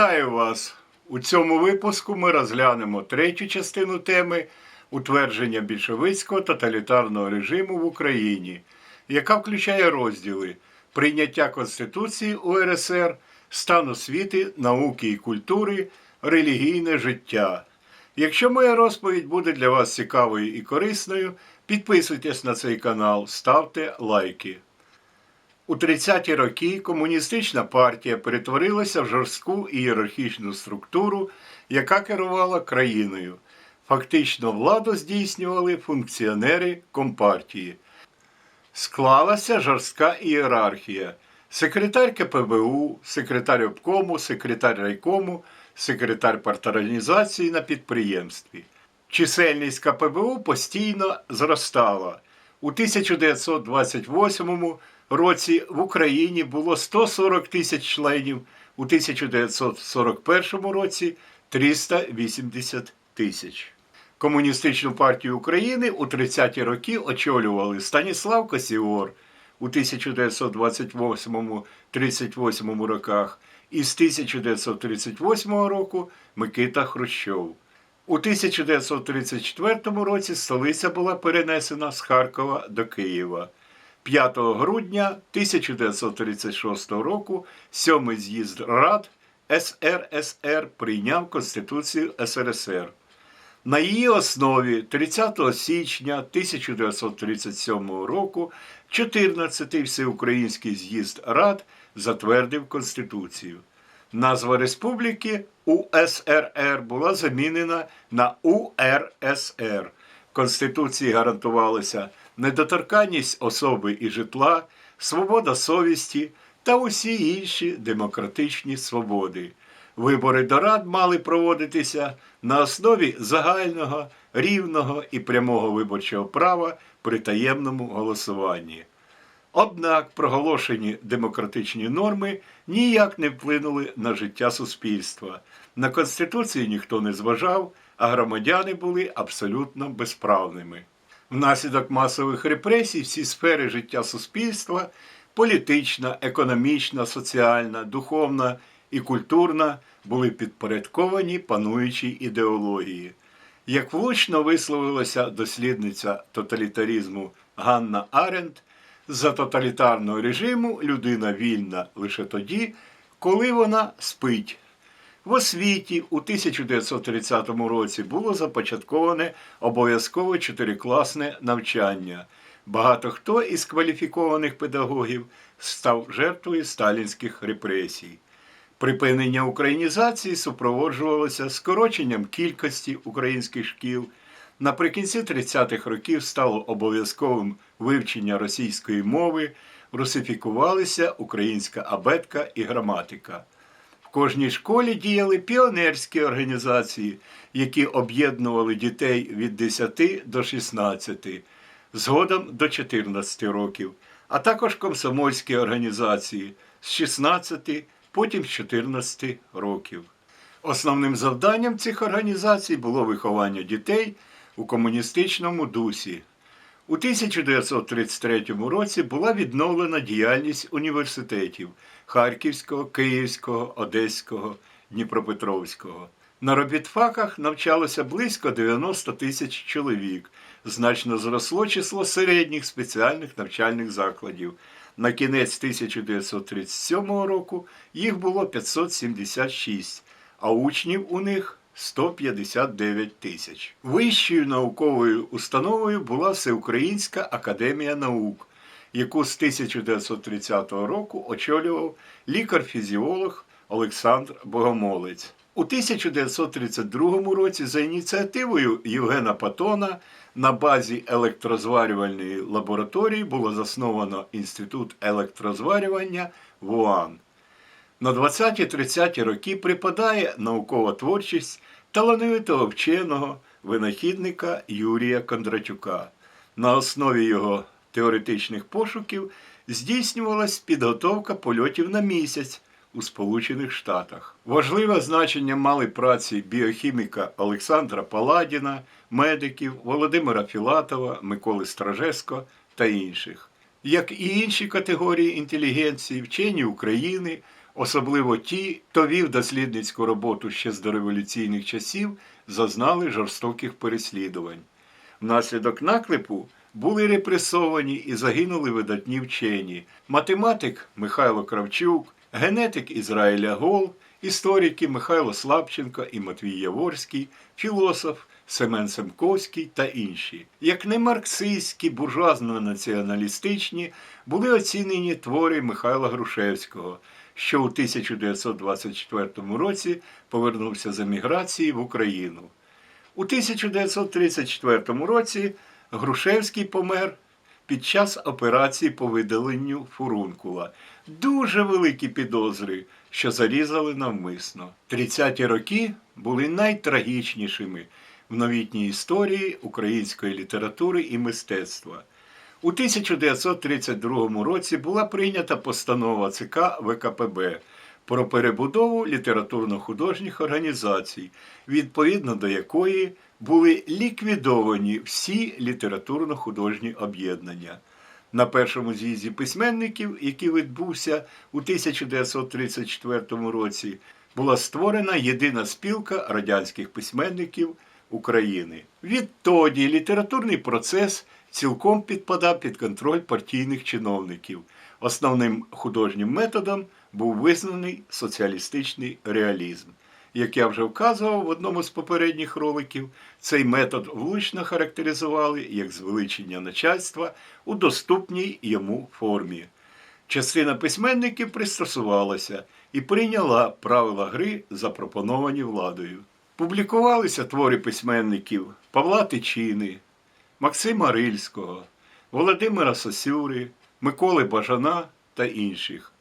Вітаю вас! У цьому випуску ми розглянемо третю частину теми утвердження більшовицького тоталітарного режиму в Україні, яка включає розділи прийняття Конституції УРСР, стан освіти, науки і культури, релігійне життя. Якщо моя розповідь буде для вас цікавою і корисною, підписуйтесь на цей канал, ставте лайки. У 30-ті роки комуністична партія перетворилася в жорстку ієрархічну структуру, яка керувала країною. Фактично владу здійснювали функціонери компартії. Склалася жорстка ієрархія. Секретар КПБУ, секретар обкому, секретар райкому, секретар парторганізації на підприємстві. Чисельність КПБУ постійно зростала. У 1928 році в Україні було 140 тисяч членів, у 1941 році 380 тисяч. Комуністичну партію України у 30-ті роки очолювали Станіслав Косіор у 1928-38 роках і з 1938 року Микита Хрущов. У 1934 році столиця була перенесена з Харкова до Києва. 5 грудня 1936 року сьомий з'їзд Рад СРСР прийняв Конституцію СРСР. На її основі 30 січня 1937 року 14-й Всеукраїнський з'їзд Рад затвердив Конституцію. Назва республіки УСРР була замінена на УРСР. Конституції гарантувалася недоторканність особи і житла, свобода совісті та усі інші демократичні свободи. Вибори до рад мали проводитися на основі загального, рівного і прямого виборчого права при таємному голосуванні. Однак проголошені демократичні норми ніяк не вплинули на життя суспільства. На Конституцію ніхто не зважав, а громадяни були абсолютно безправними. Внаслідок масових репресій всі сфери життя суспільства політична, економічна, соціальна, духовна і культурна були підпорядковані пануючій ідеології. Як влучно висловилася дослідниця тоталітарізму Ганна Аренд, за тоталітарного режиму людина вільна лише тоді, коли вона спить. В освіті у 1930 році було започатковане обов'язкове чотирикласне навчання. Багато хто із кваліфікованих педагогів став жертвою сталінських репресій. Припинення українізації супроводжувалося скороченням кількості українських шкіл. Наприкінці 30-х років стало обов'язковим вивчення російської мови, русифікувалися українська абетка і граматика. В кожній школі діяли піонерські організації, які об'єднували дітей від 10 до 16, згодом до 14 років, а також комсомольські організації з 16, потім з 14 років. Основним завданням цих організацій було виховання дітей у комуністичному дусі. У 1933 році була відновлена діяльність університетів Харківського, Київського, Одеського, Дніпропетровського. На робітфаках навчалося близько 90 тисяч чоловік. Значно зросло число середніх спеціальних навчальних закладів. На кінець 1937 року їх було 576, а учнів у них 159 тисяч. Вищою науковою установою була Всеукраїнська академія наук, яку з 1930 року очолював лікар-фізіолог Олександр Богомолець. У 1932 році за ініціативою Євгена Патона на базі електрозварювальної лабораторії було засновано Інститут електрозварювання ВУАН. На 20-30 роки припадає наукова творчість талановитого вченого винахідника Юрія Кондратюка. На основі його теоретичних пошуків здійснювалась підготовка польотів на місяць у Сполучених Штатах. Важливе значення мали праці біохіміка Олександра Паладіна, медиків Володимира Філатова, Миколи Стражеско та інших. Як і інші категорії інтелігенції, вчені України Особливо ті, хто вів дослідницьку роботу ще з дореволюційних часів, зазнали жорстоких переслідувань. Внаслідок наклепу були репресовані і загинули видатні вчені математик Михайло Кравчук, генетик Ізраїля Гол, історики Михайло Слабченко і Матвій Яворський, філософ Семен Семковський та інші. Як не марксистські, буржуазно-націоналістичні, були оцінені твори Михайла Грушевського, що у 1924 році повернувся з еміграції в Україну. У 1934 році Грушевський помер під час операції по видаленню фурункула. Дуже великі підозри, що зарізали навмисно. 30-ті роки були найтрагічнішими в новітній історії української літератури і мистецтва. У 1932 році була прийнята постанова ЦК ВКПБ про перебудову літературно-художніх організацій, відповідно до якої були ліквідовані всі літературно-художні об'єднання. На першому з'їзді письменників, який відбувся у 1934 році, була створена єдина спілка радянських письменників України. Відтоді літературний процес цілком підпадав під контроль партійних чиновників. Основним художнім методом був визнаний соціалістичний реалізм. Як я вже вказував в одному з попередніх роликів, цей метод влучно характеризували як звеличення начальства у доступній йому формі. Частина письменників пристосувалася і прийняла правила гри, запропоновані владою. Публікувалися твори письменників Павла Тичини, Максима Рильського, Володимира Сосюри, Миколи Бажана та інших.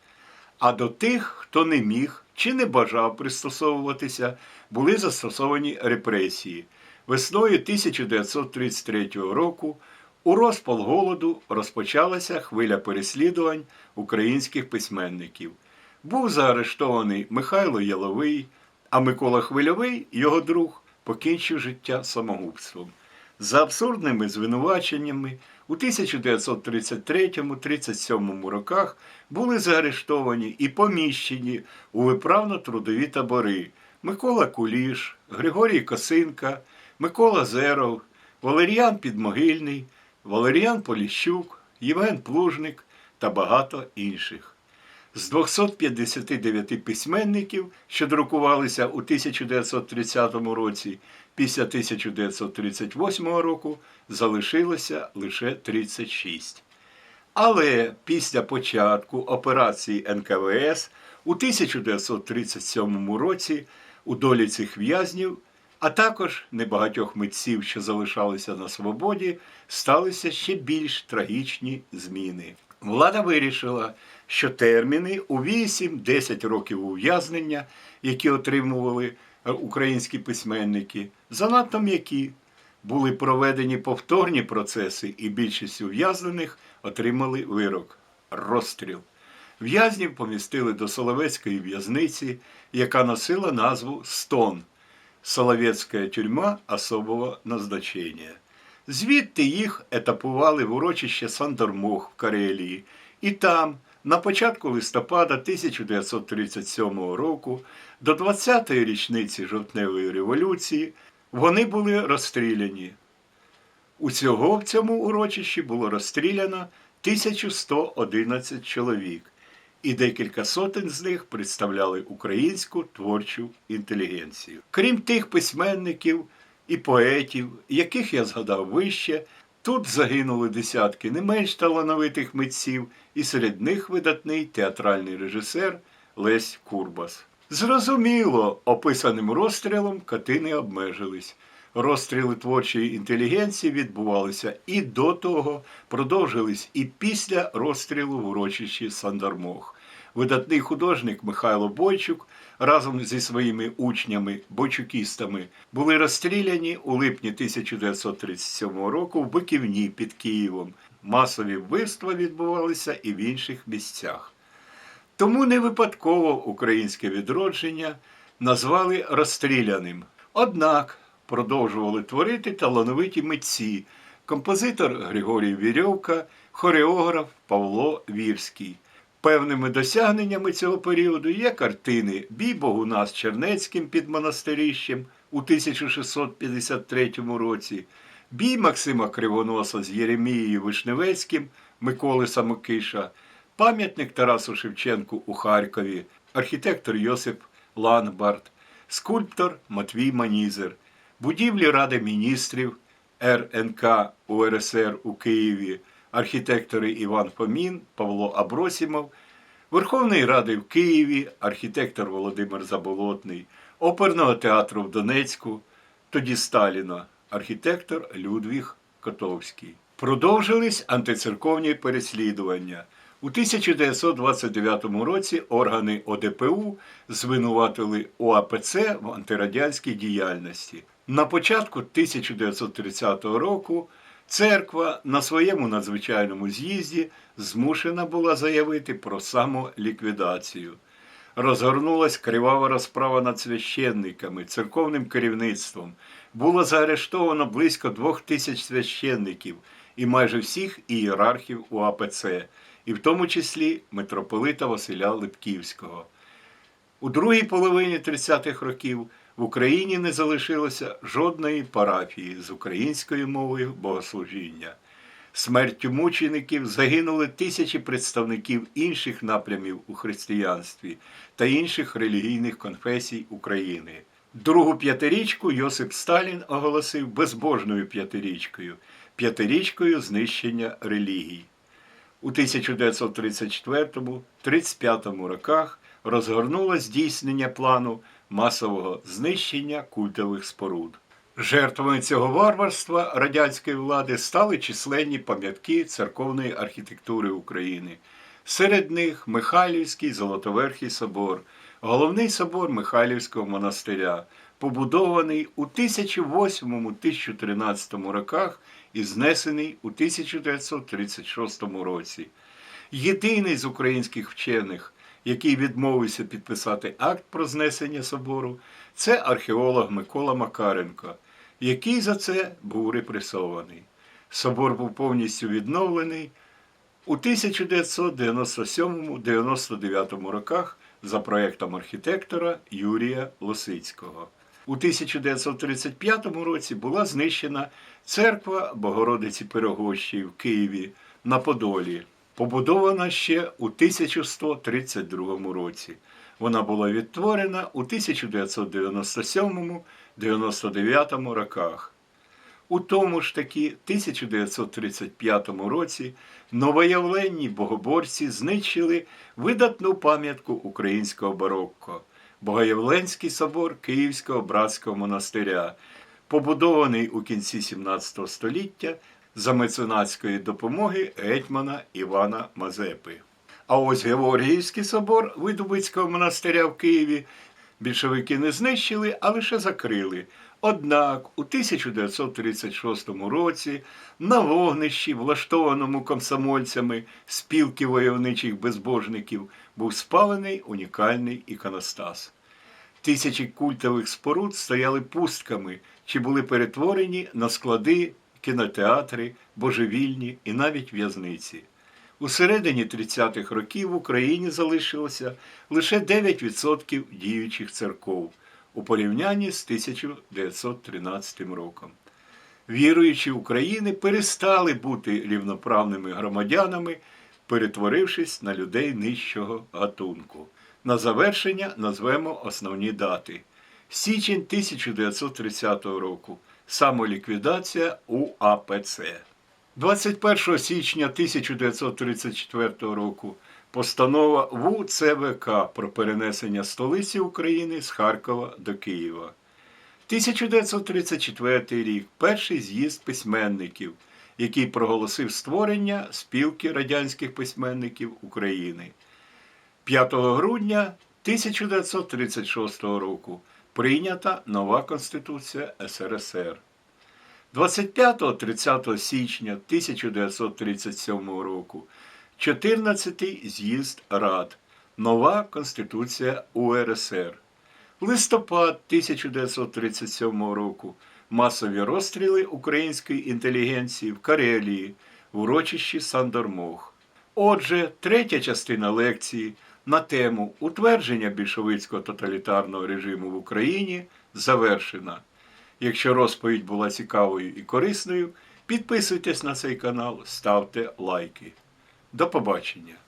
А до тих, хто не міг чи не бажав пристосовуватися, були застосовані репресії. Весною 1933 року у розпал голоду розпочалася хвиля переслідувань українських письменників. Був заарештований Михайло Яловий, а Микола Хвильовий, його друг, покінчив життя самогубством. За абсурдними звинуваченнями у 1933-37 роках були заарештовані і поміщені у виправно-трудові табори Микола Куліш, Григорій Косинка, Микола Зеров, Валеріан Підмогильний, Валеріан Поліщук, Євген Плужник та багато інших. З 259 письменників, що друкувалися у 1930 році, після 1938 року залишилося лише 36. Але після початку операції НКВС у 1937 році у долі цих в'язнів, а також небагатьох митців, що залишалися на свободі, сталися ще більш трагічні зміни. Влада вирішила, що терміни у 8-10 років ув'язнення, які отримували е, українські письменники, занадто м'які. Були проведені повторні процеси, і більшість ув'язнених отримали вирок розстріл. В'язнів помістили до Соловецької в'язниці, яка носила назву Стон Соловецька тюрма особого назначення. Звідти їх етапували в урочище Сандормох в Карелії, і там, на початку листопада 1937 року, до 20-ї річниці жовтневої революції, вони були розстріляні. Усього в цьому урочищі було розстріляно 1111 чоловік, і декілька сотень з них представляли українську творчу інтелігенцію. Крім тих письменників і поетів, яких я згадав вище, тут загинули десятки не менш талановитих митців, і серед них видатний театральний режисер Лесь Курбас. Зрозуміло, описаним розстрілом кати не обмежились. Розстріли творчої інтелігенції відбувалися і до того, продовжились і після розстрілу в урочищі Сандармох. Видатний художник Михайло Бойчук разом зі своїми учнями бойчукістами були розстріляні у липні 1937 року в Биківні під Києвом. Масові вбивства відбувалися і в інших місцях. Тому не випадково українське відродження назвали розстріляним. Однак продовжували творити талановиті митці, композитор Григорій Вірьовка, хореограф Павло Вірський. Певними досягненнями цього періоду є картини Бій Богуна з Чернецьким під монастирищем у 1653 році, Бій Максима Кривоноса з Єремією Вишневецьким Миколи Самокиша, пам'ятник Тарасу Шевченку у Харкові, архітектор Йосип Ланбард, скульптор Матвій Манізер, будівлі Ради міністрів РНК УРСР у Києві, архітектори Іван Фомін, Павло Абросімов, Верховної Ради в Києві, архітектор Володимир Заболотний, оперного театру в Донецьку, тоді Сталіна, архітектор Людвіг Котовський. Продовжились антицерковні переслідування. У 1929 році органи ОДПУ звинуватили ОАПЦ в антирадянській діяльності. На початку 1930 року церква на своєму надзвичайному з'їзді змушена була заявити про самоліквідацію. Розгорнулась кривава розправа над священниками, церковним керівництвом. Було заарештовано близько двох тисяч священників і майже всіх ієрархів УАПЦ, і в тому числі митрополита Василя Липківського. У другій половині 30-х років в Україні не залишилося жодної парафії з українською мовою богослужіння. Смертю мучеників загинули тисячі представників інших напрямів у християнстві та інших релігійних конфесій України. Другу п'ятирічку Йосип Сталін оголосив безбожною п'ятирічкою, п'ятирічкою знищення релігій. У 1934-35 роках розгорнуло здійснення плану масового знищення культових споруд. Жертвами цього варварства радянської влади стали численні пам'ятки церковної архітектури України. Серед них Михайлівський Золотоверхий собор, головний собор Михайлівського монастиря, побудований у 1008-1013 роках і знесений у 1936 році. Єдиний з українських вчених, який відмовився підписати акт про знесення собору, це археолог Микола Макаренко, який за це був репресований. Собор був повністю відновлений у 1997-99 роках за проєктом архітектора Юрія Лосицького. У 1935 році була знищена церква Богородиці Пирогощі в Києві на Подолі, побудована ще у 1132 році. Вона була відтворена у 1997-99 роках. У тому ж таки 1935 році новоявленні богоборці знищили видатну пам'ятку українського барокко Богоявленський собор Київського братського монастиря, побудований у кінці 17 століття за меценатської допомоги гетьмана Івана Мазепи. А ось Георгіївський собор Видубицького монастиря в Києві більшовики не знищили, а лише закрили. Однак у 1936 році на вогнищі, влаштованому комсомольцями спілки войовничих безбожників, був спалений унікальний іконостас. Тисячі культових споруд стояли пустками чи були перетворені на склади, кінотеатри, божевільні і навіть в'язниці. У середині 30-х років в Україні залишилося лише 9% діючих церков у порівнянні з 1913 роком. Віруючі України перестали бути рівноправними громадянами, перетворившись на людей нижчого гатунку. На завершення назвемо основні дати. Січень 1930 року. Самоліквідація УАПЦ. 21 січня 1934 року постанова ВУЦВК про перенесення столиці України з Харкова до Києва. 1934 рік перший з'їзд письменників, який проголосив створення спілки радянських письменників України. 5 грудня 1936 року прийнята нова Конституція СРСР. 25-30 січня 1937 року 14-й з'їзд Рад. Нова Конституція УРСР. Листопад 1937 року масові розстріли української інтелігенції в Карелії, в урочищі Сандормох. Отже, третя частина лекції на тему утвердження більшовицького тоталітарного режиму в Україні завершена. Якщо розповідь була цікавою і корисною, підписуйтесь на цей канал, ставте лайки. До побачення!